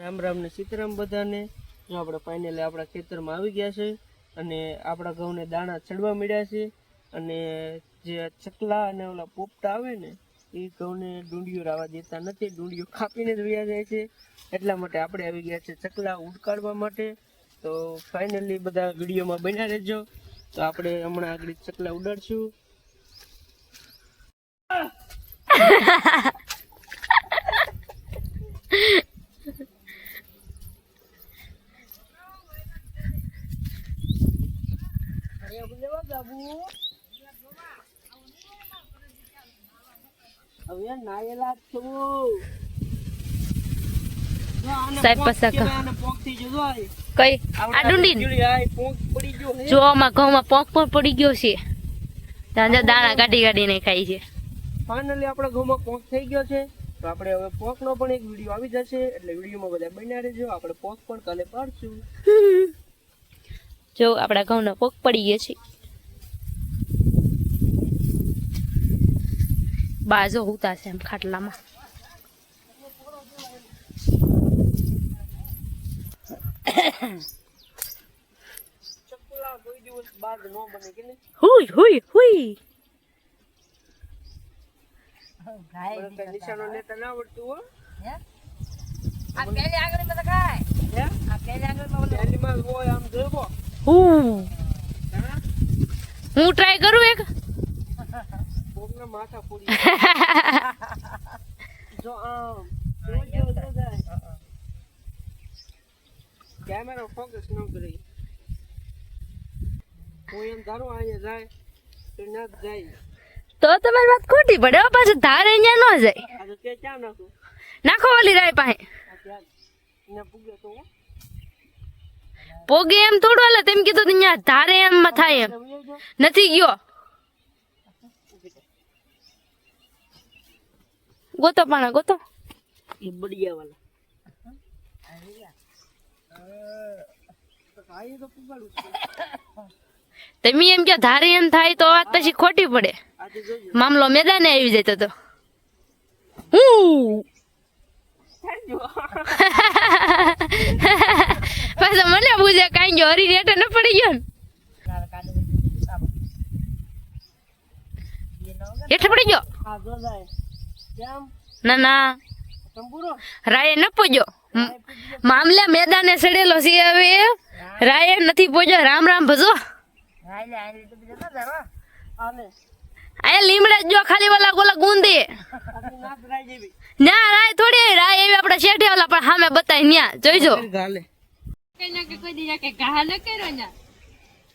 રામ રામ ને સીતારામ બધાને. જો આપણે ફાઇનલી આપણા ખેતરમાં આવી ગયા છે અને આપણા ઘઉંને દાણા ચડવા મળ્યા છે અને જે ચકલા અને ઓલા પોપટા આવે ને, એ ઘઉંને ડુંડિયો રાવા દેતા નથી ડુંડિયો કાપીને જ વ્યા જાય છે. એટલા માટે આપણે આવી ગયા છે ચકલા ઉડકાડવા માટે. તો ફાઇનલી બધા વિડીયોમાં બન્યા રહેજો. તો આપણે હમણાં આગળ ચકલા ઉડાડશું. હવે નાયેલા છો. સાહેબ પસાકા. કઈ? આ ડુંડી જો આમાં ઘઉંમાં પોંક પણ પડી ગયો છે. તાજા દાણા કાઢી કાઢીને ખાઈ છે. ફાઇનલી આપણા ઘઉંમાં પોંક થઈ ગયો છે. તો આપણે હવે પોંકનો પણ એક વીડિયો આવી જશે. એટલે વિડીયોમાં બધા બન્યા રહેજો. આપણે પોંક પણ કાલે પાડશું. જો આપણા ઘઉંના પોક પડી ગયા છે. બાજો હુતા છે એમ ખાટલામાં. આવડતું હો હે? પહેલીમાં જ હોય આમ જોવો હું. હું ટ્રાય કરું એક? કોકના માથા ફોડી જાય. જો આમ જોજો, જો જાય. કેમેરો ફોકસ ન કરી હું એમ ધારું અહીંયા જાય તો ના જ જાય તો તમારી વાત ખોટી પડે હો પાછું ધારે અહીંયા ન જાય આ તો તે ક્યાં નાખું નાખો ઓલી રાય પાસે આ ત્યાં ને પૂગ્યો તો હું પોગે એમ થોડું હાલે તેમ કીધું તો અહીંયા ધારે એમ થાય એમ તમે જો નથી ગયો ગોતો પાણા ગોતો. બડિયા પુગાડું તમે એમ કે ધારી એમ થાય તો વાત પછી ખોટી પડે. મામલો મેદાને આવી જાય તો હું થેન્ક મને પૂછે કાંઈ ગયો હરી રેટે ન પડી ગયો ને? હેઠે પડી ગયો? ના ના. રાયે ન પૂજો મામલે મેદાને સડેલો છે હવે. રાયે નથી પૂજો રામ રામ ભજો. આને આયા લીમડા જ ખાલી વાલા ગોલા ગુંદી. ના રાય થોડી રાય એવી આપણે શેઠે વાલા પણ સામે બતાય ન્યા. જોઈજો.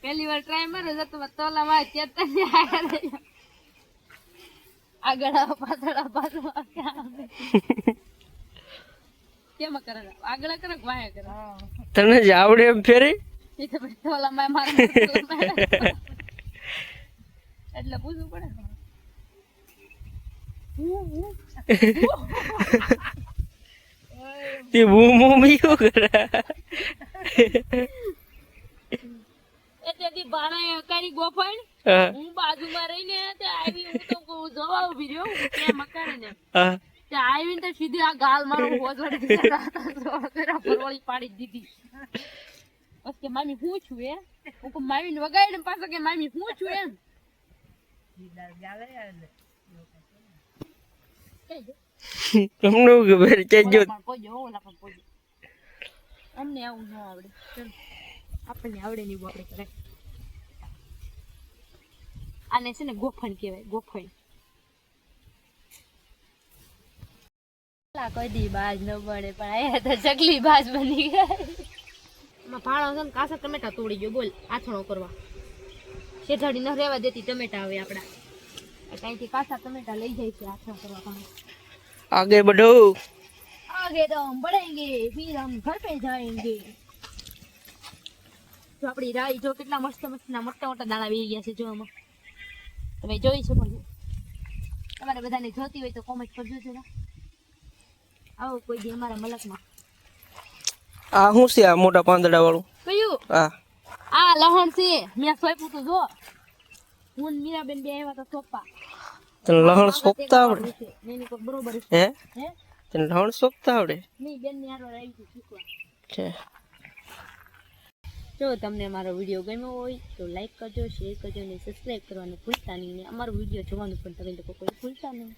પહેલી વાર ટ્રાય મારો જતો તોલા માં ચેતન આગળ પાછળ પાછળ. કેમ કરે? આગળ કરે વાયા કરે? તને જ આવડે એમ ફેરી? એ તો પછી તોલા માં મારે એટલે પૂછવું પડે તે બૂમ બૂમ કરે? દી બાણા કરી ગોફણ હા, બાજુમાં રહીને તે આવી હું તો જવા ઊભી રહ્યો કે મકાને ને તે આવીને તો સીધી આ ગાલ મારો હોજવડી દીધા ફરવાળી પાડી દીધી. બસ કે મામી હું છું એ હું કહું વગાડી ને પાછો કે મામી હું છું એમ? તમને ખબર? પણ પોજો. અમને આવું ન આવડે. આપણને આવડે નહીં આપણે કરાય. આને છે ને ગોફણ કહેવાય ગોફણ. કદી બાજ ન બને પણ આયા તો ચકલી બાજ બની ગઈ. માં ભાણો છે ને કાસા ટમેટા તોડી ગયો બોલ આથણો કરવા. શેઠાડી ન રહેવા દેતી ટમેટા આવે આપડા. ત્યાંથી કાસા ટમેટા લઈ જાય છે આથણો કરવા પણ. આગે બઢો આગે તો હમ બઢેંગે ફિર હમ ઘર પે જાયેંગે. જો આપડી રાઈ જો કેટલા મસ્ત મસ્ત ના મોટા મોટા દાણા વી ગયા છે જો આમાં તમે જોઈ શકો છો. તમારે બધાને જોતી હોય તો કોમેન્ટ કરજો જરા. આવો કોઈ દી અમારા મલકમાં. આ શું છે આ મોટા પાંદડા વાળું કયું? આ આ લહણ છે. મેં સોપ્યું તો જો. હું ને મીરાબેન બે આવ્યા તો સોપા તને લહણ સોપતા આવડે? નહીં બરોબર હે? હે? તને લહણ સોપતા આવડે? નહીં બેનની હારો આવી શીખવા. છે. જો તમને અમારો વીડિયો ગમ્યો હોય તો લાઈક કરજો શેર કરજો અને સબસ્ક્રાઈબ કરવાનું ભૂલતા નહીં. અને અમારો વીડિયો જોવાનું પણ તમે લોકો કોઈ ભૂલતા નહીં.